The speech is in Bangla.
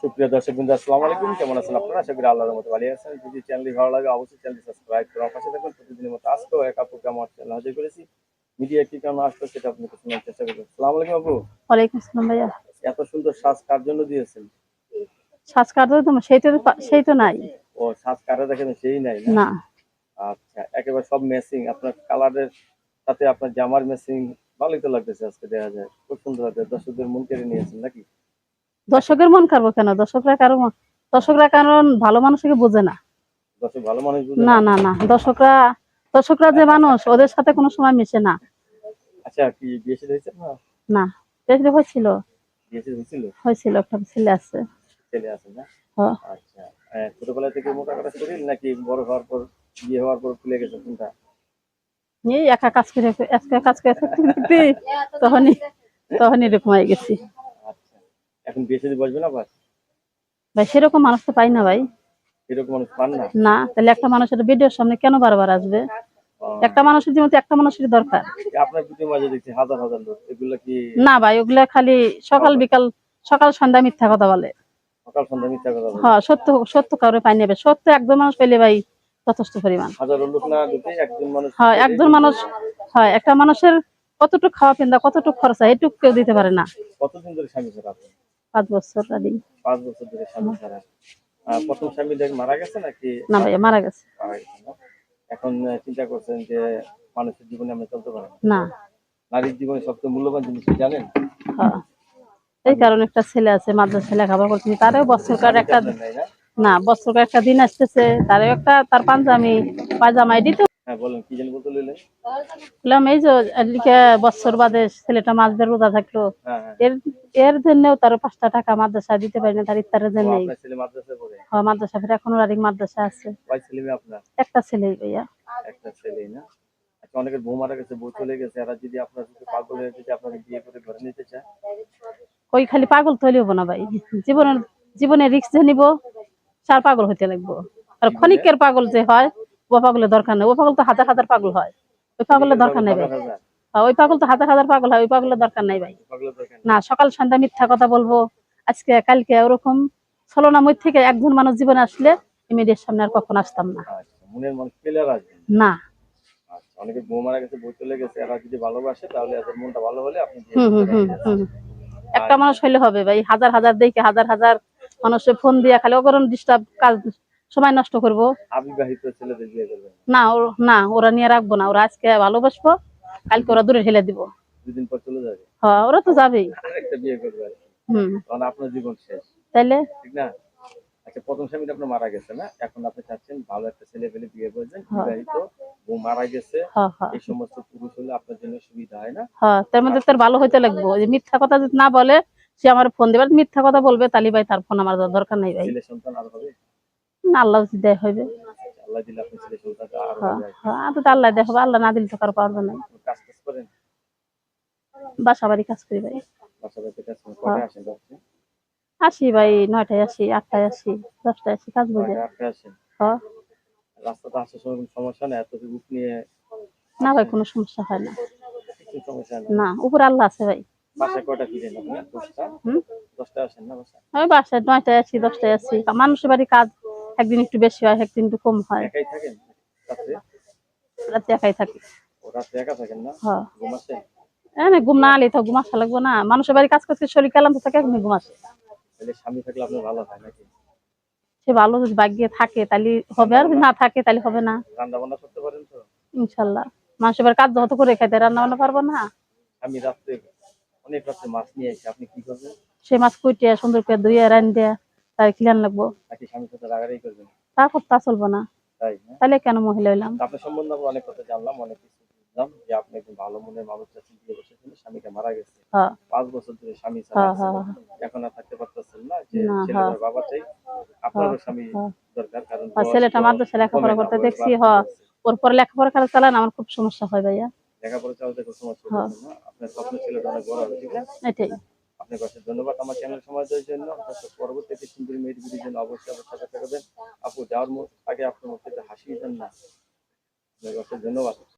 সুপ্রিয় দর্শক বিন্দু আসসালামু আলাইকুম। কেমন আছেন আপনারা? আশা করি আল্লাহর মতো ভালো আছেন। যদি চ্যানেলটি ভালো লাগে অবশ্যই চ্যানেলটি সাবস্ক্রাইব করে আমার পাশে থাকুন। প্রতিদিনের মতো আজকেও এক আপুকে আমার চ্যানেল হাজির করেছি মিডিয়া কি কেমন আসলো সেটা আপনাকে শোনার চেষ্টা করব। আসসালামু আলাইকুম আপু। ওয়ালাইকুম আসসালাম ভাইয়া। এত সুন্দর সাজ কার জন্য দিয়েছেন? শ্বাস কাটতে তো সেই তো সেই তো নাই। ও সাজ কারে দেখেন সেই নাই না? না। আচ্ছা একেবারে সব ম্যাচিং আপনার কালারের সাথে আপনার জামার ম্যাচিং ভালোই তো লাগতেছে আজকে দেখা যায়। খুব সুন্দর লাগছে দর্শকদের মন কেড়ে নিয়েছেন নাকি? দর্শকের মন খাব কেন? দর্শকরা কারও দর্শকরা কারণ ভালো মানুষকে বোঝে না। না? না না দর্শকরা দর্শকরা যে মানুষ ওদের সাথে কোনো সময় মিশে না। আচ্ছা কি বিয়ে হয়েছে না? হয়েছিল? বিয়ে শাদী হয়েছিল? হয়েছিল একটা ছেলে আছে। ছেলে আছে না? হ্যাঁ। আচ্ছা ছোটবেলা থেকে মোটা কাটা শরীর নাকি বড় হওয়ার পর বিয়ে হওয়ার পর খুলে গেছে কোনটা? এই একা কাজ করে একা কাজ করে তখনই তখনই এরকম হয়ে গেছি। এখন বিয়ে শাদী বসবে না আবার ভাই সেরকম মানুষ তো পাই না ভাই। এরকম মানুষ পান না? না তাহলে একটা মানুষের ভিডিওর সামনে কেন বারবার আসবে? একটা মানুষের জীবনে একটা মানুষের দরকার। আপনার ভিডিও মাঝে দেখছি হাজার হাজার লোক এগুলো কি না ভাই ওগুলা খালি সকাল বিকাল সকাল সন্ধ্যা মিথ্যা কথা বলে। সকাল সন্ধ্যা মিথ্যা কথা বলে। হ্যাঁ সত্য সত্য কাউরে পাই নেবে সত্য একজন মানুষ পেলে ভাই যথেষ্ট পরিমাণ। হাজারো লোক না ঢুকে একজন মানুষ হ্যাঁ একজন মানুষ হয় একটা মানুষের কতটুকু খাওয়া পিন্দা কতটুকু খরচা এটুকু কেউ দিতে পারে না। কতদিন ধরে স্বামী ছাড়া আপনি? পাঁচ বছর পাঁচ বছর ধরে স্বামী ছাড়া প্রথম স্বামী মারা গেছে নাকি? না ভাইয়া মারা গেছে? এখন চিন্তা করছেন যে মানুষের জীবনে আমরা চলতে পারেন না। নারীর জীবনে সবচেয়ে মূল্যবান জিনিস জানেন? হ্যাঁ। এই কারণে একটা ছেলে আছে মাদ্রাসা লেখাপড়া করতেছি তারও বছরকার একটা না বছরকার একটা দিন আসতেছে। তারও একটা তার পাঞ্জামি পায়জামাই দিতে বলেন কি জানি বলতে লইলেন? বললাম এই যে এদিকে বছর বাদে ছেলেটা মাছ বের রোজা থাকল। হ্যাঁ হ্যাঁ। এর এর জন্যও তার পাঁচটা টাকা মাদ্রাসা দিতে পারি না তার জন্য হ্যাঁ মাদ্রাসা ফের এখনও রানিং মাদ্রাসা আছে। কয় ছেলে মেয়ে আপনার? একটা ছেলেই ভাইয়া। একটা ছেলেই না? আচ্ছা অনেকের বউ গেছে বউ চলে গেছে এরা যদি আপনার পাগল হয়ে যদি আপনাকে বিয়ে করে ঘরে নিতে চায়? ওই খালি পাগল তৈরি হব না ভাই। জীবনের জীবনে রিক্স যে নিবো সার পাগল হইতে লাগবো। আর ক্ষণিকের পাগল যে হয় ও পাগলের দরকার নেই। ও পাগল তো হাজার হাজার পাগল হয়। ওই পাগলের দরকার নেই ভাই। হ্যাঁ, ওই পাগল তো হাজার হাজার পাগল হয় ওই পাগলের দরকার নাই ভাই। না সকাল সন্ধ্যা মিথ্যা কথা বলব। আজকে কালকে ওরকম ছলনা মই থেকে একজন মানুষ জীবনে আসলে ইমিডিয়েট সামনে আর কখন আসতাম না। আচ্ছা না। আচ্ছা অনেকে বউ মারা গেছে বউ চলে গেছে এরা যদি ভালোবাসে তাহলে এদের মনটা ভালো হলে আপনি হুম হুম হুম হুম। একটা মানুষ হইলে হবে ভাই হাজার হাজার দেখে হাজার হাজার মানুষের ফোন দিয়ে খালি ওগরম ডিস্টার্ব কাজ সময় নষ্ট করব। আবিবাহিত ছেলেদের বিয়ে করবেন? না না ওরা নিয়ে রাখব না। ওরা আজকে ভালোবাসবো কালকে ওরা দূরে ঠেলে দিব। দুদিন পর চলে যাবে? হ্যাঁ ওরা তো যাবেই। আরেকটা বিয়ে করবে হুম। তখন আপনার জীবন শেষ। তাইলে? ঠিক না? আচ্ছা প্রথম স্বামীটা আপনার মারা গেছে না? এখন আপনি চাচ্ছেন ভালো একটা ছেলে পেলে বিয়ে করবেন হ্যাঁ। বিবাহিত বউ মারা গেছে। হ্যাঁ এই সমস্ত পুরুষ হলে আপনার জন্য সুবিধা হয় না? হ্যাঁ তার মধ্যে তার ভালো হইতে লাগবো। যে মিথ্যা কথা যদি না বলে সে আমার ফোন দিবে মিথ্যা কথা বলবে তালি ভাই তার ফোন আমার দরকার নাই ভাই। ছেলে সন্তান আর হবে? আল্লাহ দেয় হইবে। আল্লাহ হ্যাঁ। হ্যাঁ আমি তো আল্লাহ দেখো আল্লাহ না দিলে তো কারও পারবে না। বাসা বাড়ি কাজ করি ভাই। আসি ভাই নয়টায় আসি আটটায় আসি দশটায় আসি কাজ বুঝে হ্যাঁ। রাস্তাতে আসার সময় কোনো সমস্যা নেই? এত বুক নিয়ে না ভাই কোনো সমস্যা হয় না। না? উপরে আল্লাহ আছে ভাই। মানুষের বাড়ি কাজ একদিন একটু বেশি হয় একদিন একটু কম হয়। একাই থাকেন? রাতে একাই থাকি। ও একা থাকেন না? হ্যাঁ। ঘুম আসে? এনে ঘুম না আলি তো ঘুম আসা লাগবো না। মানুষের বাড়ি কাজ করতে শরীর কালাম তো থাকে এখন ঘুম আসে। তাহলে স্বামী থাকলে আপনার ভালো হয় নাকি? সে ভালো যদি ভাগ্যে থাকে তাহলে হবে। আর না থাকে তাহলে হবে না। রান্না বান্না করতে পারেন তো? ইনশাল্লাহ। মানুষের বাড়ি কাজ যত করে খাইতে রান্না বান্না পারব না। আমি অনেক মাছ নিয়ে এসে আপনি কি করবেন? সে মাছ কুইটিয়া সুন্দর করে ধুইয়া রান দেয়া তার খিলান লাগবো। নাকি স্বামীর সাথে রাগারাগি করবেন? তারপর তা চলবো না। তাই না তাহলে কেন মহিলা হইলাম? আপনার সম্বন্ধে আমরা অনেক কথা জানলাম অনেক কিছু বুঝলাম যে আপনি একজন ভালো মনের মানুষ আছেন বিয়ে বসেছেন স্বামীটা মারা গেছে। হ্যাঁ। পাঁচ বছর ধরে স্বামী ছাড়া হ্যাঁ হ্যাঁ এখন আর থাকতে পারতেছেন না যে হ্যাঁ। বাবা চাই আপনারও হ্যাঁ, স্বামী হ্যাঁ। দরকার কারণ আর ছেলেটা মাদ্রাসা লেখাপড়া করতে দেখছি হ ওর পরে লেখাপড়া খেলা চালান আমার খুব সমস্যা হয় ভাইয়া। লেখাপড়া চালাতে কোনো সমস্যা হ্যাঁ। না। আপনার স্বপ্ন ছেলেটা অনেক বড় হবে ঠিক আছে? এটাই। আপনাকে অসংখ্য ধন্যবাদ আমার চ্যানেল সমাজের জন্য। পরবর্তীতে সুন্দরী মেয়ের ভিডিওর জন্য অবশ্যই সাথে থাকবেন। আপু, যাওয়ার আগে আপনার মুখে হাসি দেন না। আপনাকে অসংখ্য ধন্যবাদ।